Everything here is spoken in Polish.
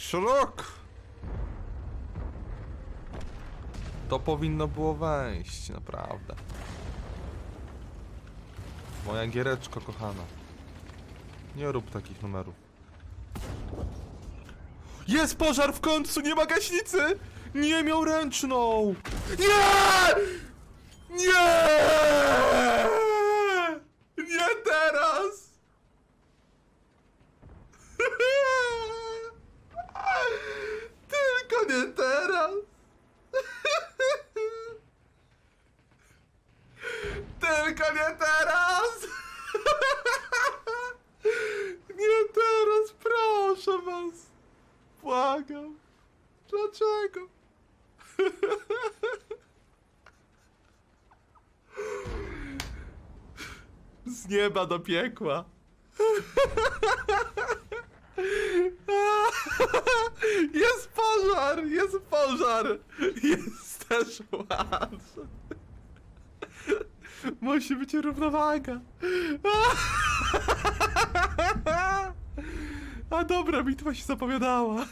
Szrok! To powinno było wejść, naprawdę. Moja giereczko kochana. Nie rób takich numerów. Jest pożar w końcu, nie ma gaśnicy! Nie miał ręczną! Nie! Nie! Nie teraz! Tylko nie teraz! Tylko nie teraz! Nie teraz, proszę was! Błagam! Dlaczego? Z nieba do piekła. Jest pożar! Jest pożar! Jest też ład. Musi być równowaga. A dobra, bitwa się zapowiadała.